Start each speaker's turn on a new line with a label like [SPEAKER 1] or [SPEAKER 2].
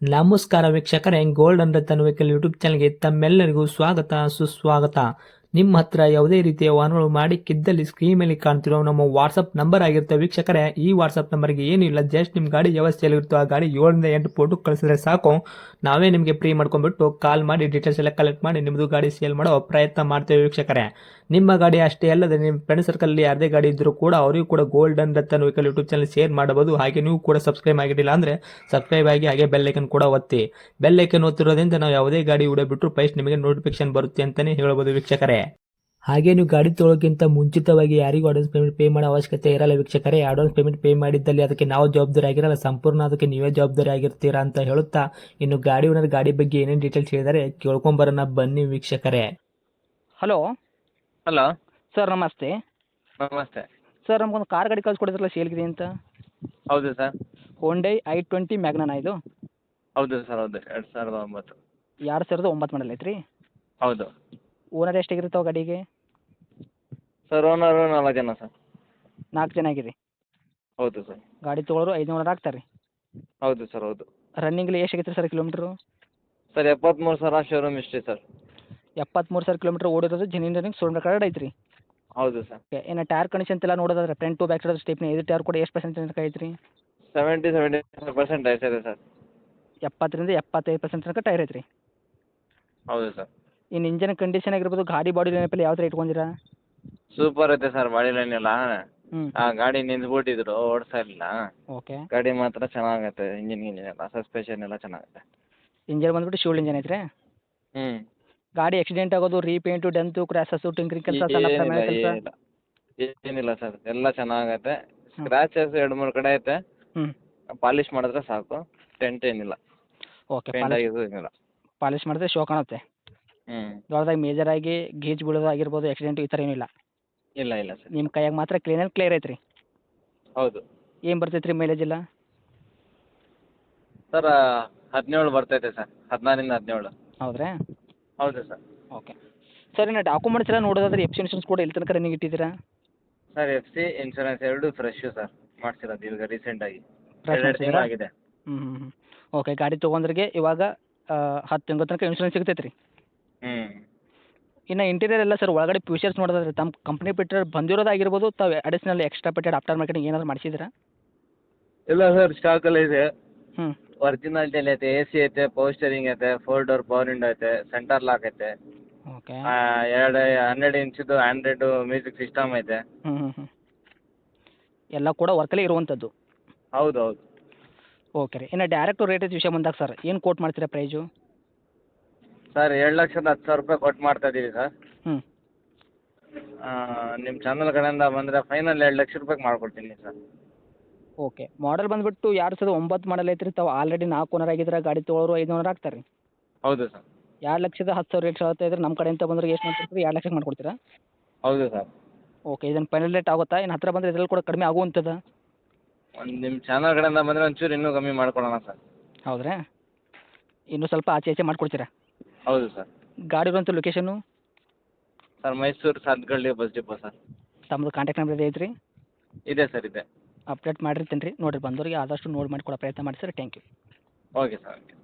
[SPEAKER 1] ನಮಸ್ಕಾರ ವೀಕ್ಷಕರೇ, gold and Ratan vehicle YouTube ಚಾನಲ್ಗೆ ತಮ್ಮೆಲ್ಲರಿಗೂ ಸ್ವಾಗತ, ಸುಸ್ವಾಗತ. ನಿಮ್ಮ ಹತ್ರ ಯಾವುದೇ ರೀತಿಯ ವಾಹನಗಳು ಮಾಡಿಕ್ಕಿದ್ದಲ್ಲಿ ಸ್ಕ್ರೀನ್ ಮೇಲೆ ಕಾಣ್ತಿರೋ ನಮ್ಮ ವಾಟ್ಸಪ್ ನಂಬರ್ ಆಗಿರುತ್ತೆ ವೀಕ್ಷಕರೇ. ಈ ವಾಟ್ಸಪ್ ನಂಬರ್ಗೆ ಏನಿಲ್ಲ ಜಸ್ಟ್ ನಿಮ್ಮ ಗಾಡಿ ವ್ಯವಸ್ಥೆಯಲ್ಲಿರುತ್ತೋ ಆ ಗಾಡಿ ಏಳರಿಂದ ಎಂಟು ಫೋಟೋ ಕಳಿಸಿದ್ರೆ ಸಾಕು. ನಾವೇ ನಿಮಗೆ ಫ್ರೀ ಮಾಡ್ಕೊಂಡ್ಬಿಟ್ಟು ಕಾಲ್ ಮಾಡಿ ಡೀಟೇಲ್ಸ್ ಎಲ್ಲ ಕಲೆಕ್ಟ್ ಮಾಡಿ ನಿಮ್ಮದು ಗಾಡಿ ಸೇಲ್ ಮಾಡೋ ಪ್ರಯತ್ನ ಮಾಡ್ತೇವೆ ವೀಕ್ಷಕರೇ. ನಿಮ್ಮ ಗಾಡಿ ಅಷ್ಟೇ ಅಲ್ಲದೆ ನಿಮ್ಮ ಫ್ರೆಂಡ್ ಸರ್ಕಲಲ್ಲಿ ಯಾರದೇ ಗಾಡಿ ಇದ್ದರೂ ಕೂಡ ಅವರಿಗೂ ಕೂಡ golden Ratna vehicle YouTube channel share ಮಾಡಬಹುದು. ಹಾಗೆ ನೀವು ಕೂಡ ಸಬ್ಸ್ಕ್ರೈಬ್ ಆಗಿರಲಿಲ್ಲ ಅಂದರೆ ಸಬ್ಸ್ಕ್ರೈಬ್ ಆಗಿ ಹಾಗೆ ಬೆಲ್ ಐಕನ್ ಕೂಡ ಒತ್ತಿ. ಬೆಲ್ ಐಕನ್ ಒತ್ತಿರೋದ್ರಿಂದ ನಾವು ಯಾವುದೇ ಗಾಡಿ ವಿಡಿಯೋ ಬಿಟ್ಟರು ಫಸ್ಟ್ ನಿಮಗೆ ನೋಟಿಫಿಕೇಶನ್ ಬರುತ್ತೆ ಅಂತಲೇ ಹೇಳ್ಬೋದು ವೀಕ್ಷಕರೇ. ಹಾಗೆ ನೀವು ಗಾಡಿ ತೊಳೋಕ್ಕಿಂತ ಮುಂಚಿತವಾಗಿ ಯಾರಿಗೂ ಅಡ್ವಾನ್ಸ್ ಪೇಮೆಂಟ್ ಪೇ ಮಾಡೋ ಅವಶ್ಯಕತೆ ಇರಲ್ಲ ವೀಕ್ಷಕರೇ. ಅಡ್ವಾನ್ಸ್ ಪೇಮೆಂಟ್ ಪೇ ಮಾಡಿದ್ದಲ್ಲಿ ಅದಕ್ಕೆ ನಾವು ಜವಾಬ್ದಾರಿ ಆಗಿರಲ್ಲ. ಸಂಪೂರ್ಣ ಅದಕ್ಕೆ ನೀವೇ ಜವಾಬ್ದಾರಿ ಆಗಿರ್ತೀರಾ ಅಂತ ಹೇಳುತ್ತಾ ಇನ್ನು ಗಾಡಿ ಓನರ್ ಗಾಡಿ ಬಗ್ಗೆ ಏನೇನು ಡೀಟೇಲ್ಸ್ ಹೇಳಿದರೆ ಕೇಳ್ಕೊಂಬರೋಣ ಬನ್ನಿ ವೀಕ್ಷಕರೇ.
[SPEAKER 2] Hello
[SPEAKER 3] hello.
[SPEAKER 2] ಸರ್ ನಮಸ್ತೆ.
[SPEAKER 3] ನಮಸ್ತೆ.
[SPEAKER 2] ಸರ್ ನಮಗೊಂದು ಕಾರ್ ಗಾಡಿ ಕಳ್ಸಿಕೊಡಿದ್ರಲ್ಲ ಸೇಲ್ಗಿದೆ ಅಂತ?
[SPEAKER 3] ಹೌದು ಸರ್.
[SPEAKER 2] ಹೋಂಡೈ ಐ ಟ್ವೆಂಟಿ ಮ್ಯಾಗ್ನಾನ ಇದು?
[SPEAKER 3] ಹೌದು ಸರ್ ಹೌದು. ಎರಡು ಸಾವಿರದ ಒಂಬತ್ತು.
[SPEAKER 2] ಎರಡು ಸಾವಿರದ ಒಂಬತ್ತು ಮಾಡಲ್ ಐತ್ರಿ?
[SPEAKER 3] ಹೌದು.
[SPEAKER 2] ಓನರ್ ಎಷ್ಟಾಗಿರ್ತಾವೆ ಗಾಡಿಗೆ?
[SPEAKER 3] ಸರ್ ಓನರು ನಾಲ್ಕು ಜನ ಸರ್.
[SPEAKER 2] ನಾಲ್ಕು ಜನ ಆಗಿರಿ.
[SPEAKER 3] ಹೌದು ಸರ್.
[SPEAKER 2] ಗಾಡಿ ತೊಗೊಳೋರು ಐದುನೂರು ಆಗ್ತಾರೆ.
[SPEAKER 3] ಹೌದು ಸರ್ ಹೌದು.
[SPEAKER 2] ರನ್ನಿಂಗ್ಲಿ ಎಷ್ಟು ಆಗೈತೆ ಸರ್ ಕಿಲೋಮೀಟ್ರು?
[SPEAKER 3] ಸರ್ ಎಪ್ಪತ್ತ್ಮೂರು ಸಾವಿರ ಶೋರೂಮ್ ಇಷ್ಟೇ ಸರ್.
[SPEAKER 2] ಎಪ್ಪತ್ತ್ಮೂರು ಸಾವಿರ ಕಿಲೋಮೀಟ್ರ್ ಓಡಿರೋದು ಜೆನ್ಯೂನ್ ರನ್ನಿಂಗ್ ರೆಕಾರ್ಡ್ ಕಾರ್ಡ್ ಐತ್ರಿ.
[SPEAKER 3] ಹೌದು ಸರ್
[SPEAKER 2] ಓಕೆ ಇನ್ನು ಟೈರ್ ಕಂಡೀಷನ್ ಎಲ್ಲ ನೋಡೋದಾದ್ರೆ front to back side stepney ಇದು ಟೈರ್ ಕೂಡ ಎಷ್ಟು ಪರ್ಸೆಂಟ್ ತನಕ ಐತ್ರಿ?
[SPEAKER 3] ಸೆವೆಂಟಿ ಸೆವೆಂಟಿ ಪರ್ಸೆಂಟ್ ಇದೆ ಸರ್
[SPEAKER 2] ಎಪ್ಪತ್ತರಿಂದ ಎಪ್ಪತ್ತೈದು ಪರ್ಸೆಂಟ್ ತನಕ ಟೈರ್ ಐತ್ರಿ.
[SPEAKER 3] ಹೌದು ಸರ್
[SPEAKER 2] ಇನ್ನು ಇಂಜಿನ್ ಕಂಡೀಷನ್ ಆಗಿರ್ಬೋದು ಗಾಡಿ ಬಾಡಿ ನೆನಪಲ್ಲಿ ಯಾವ ಥರ ಇಟ್ಕೊಂಡಿರಾ?
[SPEAKER 3] ಸೂಪರ್ ಐತೆ ಸರ್ ಬಾಡಿ ಲೈನ್ ಎಲ್ಲ.
[SPEAKER 2] ಹ್ಞೂ
[SPEAKER 3] ಆ ಗಾಡಿ ನಿಂತ್ಬಿಟ್ಟಿದ್ರು ಓಡಿಸ್ತಾ ಇರಲಿಲ್ಲ
[SPEAKER 2] ಓಕೆ.
[SPEAKER 3] ಗಾಡಿ ಮಾತ್ರ ಚೆನ್ನಾಗೈತೆ ಇಂಜಿನ್ ಗಿಂಜಿನ್ ಎಲ್ಲ ಸಸ್ಪೆಷನ್ ಎಲ್ಲ ಚೆನ್ನಾಗೈತೆ
[SPEAKER 2] ಇಂಜನ್ ಬಂದ್ಬಿಟ್ಟು ಶೂಲ್ ಇಂಜನ್ ಐತ್ರಿ?
[SPEAKER 3] ಹ್ಞೂ
[SPEAKER 2] ಗಾಡಿ ಆಕ್ಸಿಡೆಂಟ್ ಆಗೋದು ರೀಪೇಂಟ್ ಡೆಂತು ಕ್ರ್ಯಾಸಸ್ಸು ಟಿಂಕ್ರಿಂಗ್ ಕೆಲಸ ಸಣ್ಣ
[SPEAKER 3] ಏನಿಲ್ಲ
[SPEAKER 2] ಮನೆ ಕೆಲಸ
[SPEAKER 3] ಏನಿಲ್ಲ. ಏನಿಲ್ಲ ಸರ್ ಎಲ್ಲ ಚೆನ್ನಾಗೈತೆ. ಸ್ಕ್ರಾಚಸ್ ಎರಡು ಮೂರು ಕಡೆ ಐತೆ.
[SPEAKER 2] ಹ್ಞೂ
[SPEAKER 3] ಪಾಲಿಶ್ ಮಾಡಿದ್ರೆ ಸಾಕು. ಟೆಂಟ್ ಏನಿಲ್ಲ.
[SPEAKER 2] ಓಕೆ
[SPEAKER 3] ಪೇಂಟ್ ಆಗಿದ್ದು ಏನಿಲ್ಲ.
[SPEAKER 2] ಪಾಲಿಶ್ ಮಾಡಿದ್ರೆ ಶೋ ಕಾಣುತ್ತೆ.
[SPEAKER 3] ಹ್ಞೂ
[SPEAKER 2] ದೊಡ್ಡದಾಗಿ ಮೇಜರ್ ಆಗಿ ಗೀಜ್ ಬಿಳೋದು ಆಗಿರ್ಬೋದು ಆಕ್ಸಿಡೆಂಟ್ ಈ ಥರ ಏನಿಲ್ಲ.
[SPEAKER 3] ಇಲ್ಲ ಇಲ್ಲ ಸರ್.
[SPEAKER 2] ನಿಮ್ಮ ಕೈಯಾಗ ಮಾತ್ರ ಕ್ಲೀನಲ್ಲಿ ಕ್ಲಿಯರ್ ಐತ್ರಿ.
[SPEAKER 3] ಹೌದು.
[SPEAKER 2] ಏನು ಬರ್ತೈತೆ ರೀ ಮೈಲೇಜ್ ಇಲ್ಲ
[SPEAKER 3] ಸರ್ ಹದಿನೇಳು ಬರ್ತೈತೆ ಸರ್. ಹದಿನಾರಿಂದ ಹದಿನೇಳು.
[SPEAKER 2] ಹೌದ್ರಾ?
[SPEAKER 3] ಹೌದು ಸರ್.
[SPEAKER 2] ಓಕೆ. ಸರ್ ಇನ್ನು ಡಾಕ್ಯುಮೆಂಟ್ಸ್ ಎಲ್ಲ ನೋಡೋದಾದ್ರೆ ಎಫ್ ಇನ್ಶೂರೆನ್ಸ್ ಕೂಡ ಎಲ್ಲಿ ತನಕ ರನ್ನಿಂಗ್ ಇಟ್ಟಿದ್ದೀರಾ?
[SPEAKER 3] ಸರ್ ಎಫ್ ಸಿ ಇನ್ಶೂರೆನ್ಸ್ ಎರಡು ಫ್ರೆಶ್ಶು ಸರ್. ಮಾಡ್ಸಿರೋದು ಈಗ ರೀಸೆಂಟಾಗಿ
[SPEAKER 2] ಆಗಿ.
[SPEAKER 3] ಎರಡು ತಿಂಗಳು ಆಗಿದೆ
[SPEAKER 2] ಹ್ಞೂ ಹ್ಞೂ ಹ್ಞೂ ಓಕೆ ಗಾಡಿ ತೊಗೊಂಡ್ರಿಗೆ ಇವಾಗ ಹತ್ತು ತಿಂಗಳ ತನಕ ಇನ್ಶೂರೆನ್ಸ್ ಸಿಗ್ತೈತೆ ರೀ.
[SPEAKER 3] ಹ್ಞೂ
[SPEAKER 2] ಇನ್ನು ಇಂಟೀರಿಯರ್ ಎಲ್ಲ ಸರ್ ಒಳಗಡೆ ಫ್ಯೂಚರ್ಸ್ ನೋಡೋದಾದ್ರೆ ತಮ್ಮ ಕಂಪ್ನಿ ಬಿಟ್ಟರೆ ಬಂದಿರೋದಾಗಿರ್ಬೋದು ತಾವು ಅಡಿಷನಲ್ ಎಕ್ಸ್ಟ್ರಾ ಪೆಟೆಡ್ ಆಫ್ಟರ್ ಮಾರ್ಕೆಟಿಂಗ್ ಏನಾದ್ರು ಮಾಡಿಸಿದ್ರಾ
[SPEAKER 3] ಇಲ್ಲ ಸರ್ ಸ್ಟಾಕಲ್ಲಿ ಇದೆ.
[SPEAKER 2] ಹ್ಞೂ
[SPEAKER 3] ಒರಿಜಿನಾಲಿಟಿಯಲ್ಲಿ ಐತೆ ಎ ಸಿ ಐತೆ ಪವರ್ ಸ್ಟೇರಿಂಗ್ ಐತೆ ಫೋರ್ ಡೋರ್ ಪವರ್ ವಿಂಡೋ ಐತೆ ಸೆಂಟರ್ ಲಾಕ್ ಐತೆ.
[SPEAKER 2] ಓಕೆ
[SPEAKER 3] ಎರಡು ಹನ್ನೆರಡು ಇಂಚಿದು ಆ್ಯಂಡ್ರಾಯ್ಡು ಮ್ಯೂಸಿಕ್ ಸಿಸ್ಟಮ್ ಐತೆ.
[SPEAKER 2] ಹ್ಞೂ ಹ್ಞೂ ಹ್ಞೂ ಎಲ್ಲ ಕೂಡ ವರ್ಕಲ್ಲಿ ಇರುವಂಥದ್ದು
[SPEAKER 3] ಹೌದು ಹೌದು
[SPEAKER 2] ಓಕೆ ರೀ. ಇನ್ನು ಡೈರೆಕ್ಟ್ ರೇಟ್ ವಿಷಯ ಬಂದಾಗ ಸರ್ ಏನು ಕೋಟ್ ಮಾಡ್ತೀರಾ ಪ್ರೈಸು
[SPEAKER 3] ಸರ್ ಎರಡು ಲಕ್ಷದ ಹತ್ತು ಸಾವಿರ ರೂಪಾಯಿ ಕೊಟ್ಟು ಮಾಡ್ತಾ ಇದ್ದೀವಿ ಸರ್
[SPEAKER 2] ಹ್ಞೂ
[SPEAKER 3] ನಿಮ್ಮ ಚಾನಲ್ ಕಡೆಯಿಂದ ಬಂದರೆ ಫೈನಲ್ ಎರಡು ಲಕ್ಷ ರೂಪಾಯಿಗೆ ಮಾಡ್ಕೊಡ್ತೀನಿ ಸರ್
[SPEAKER 2] ಓಕೆ. ಮಾಡೆಲ್ ಬಂದ್ಬಿಟ್ಟು ಎರಡು ಸಾವಿರದ ಒಂಬತ್ತು ಮಾಡೆಲ್ ಐತ್ರಿ. ತಾವು ಆಲ್ರೆಡಿ ನಾಲ್ಕು ಓನರ್ ಆಗಿದ್ರೆ ಗಾಡಿ ತೊಗೊಳೋರು ಐದು ಓನರ್ ಆಗ್ತಾರೆ ರೀ
[SPEAKER 3] ಹೌದು ಸರ್.
[SPEAKER 2] ಎರಡು ಲಕ್ಷದ ಹತ್ತು ಸಾವಿರ ರೇಟ್ ಹೇಳ್ತಾ ಇದ್ರೆ ನಮ್ಮ ಕಡೆಯಿಂದ ಬಂದ್ರೆ ಎಷ್ಟು ಮಾಡ್ಕೊಡ್ತೀರಿ ಎರಡು ಲಕ್ಷಕ್ಕೆ ಮಾಡ್ಕೊಡ್ತೀರಾ?
[SPEAKER 3] ಹೌದು ಸರ್.
[SPEAKER 2] ಓಕೆ ಇದನ್ನು ಫೈನಲ್ ರೇಟ್ ಆಗುತ್ತಾ? ಇನ್ನು ಹತ್ತಿರ ಬಂದರೆ ಇದ್ರಲ್ಲಿ ಕೂಡ ಕಡಿಮೆ ಆಗುವಂಥದ್ದು
[SPEAKER 3] ಒಂದು ನಿಮ್ಮ ಚಾನಲ್ ಕಡೆಯಿಂದ ಬಂದರೆ ಒಂಚೂರು ಇನ್ನೂ ಕಮ್ಮಿ ಮಾಡ್ಕೊಳ್ಳೋಣ ಸರ್.
[SPEAKER 2] ಹೌದ್ರಾ? ಇನ್ನೂ ಸ್ವಲ್ಪ ಆಚೆ ಆಚೆ ಮಾಡ್ಕೊಡ್ತೀರಾ?
[SPEAKER 3] ಹೌದು ಸರ್.
[SPEAKER 2] ಗಾಡಿ ಇರುವಂಥ location
[SPEAKER 3] sir Mysuru Sathagalli bus depot sir.
[SPEAKER 2] ತಮ್ಮದು ಕಾಂಟ್ಯಾಕ್ಟ್ ನಂಬರ್ ಇದೆ ಐತ್ರಿ?
[SPEAKER 3] ಇದೆ ಸರ್ ಇದೆ.
[SPEAKER 2] ಅಪ್ಡೇಟ್ ಮಾಡಿರ್ತೀನಿ ರೀ. ನೋಡಿರಿ ಬಂದವರಿಗೆ ಆದಷ್ಟು ನೋಡಿ ಮಾಡಿ ಕೊಡೋ ಪ್ರಯತ್ನ ಮಾಡಿ ಸರ್. ಯು
[SPEAKER 3] ಓಕೆ ಸರ್ ಓಕೆ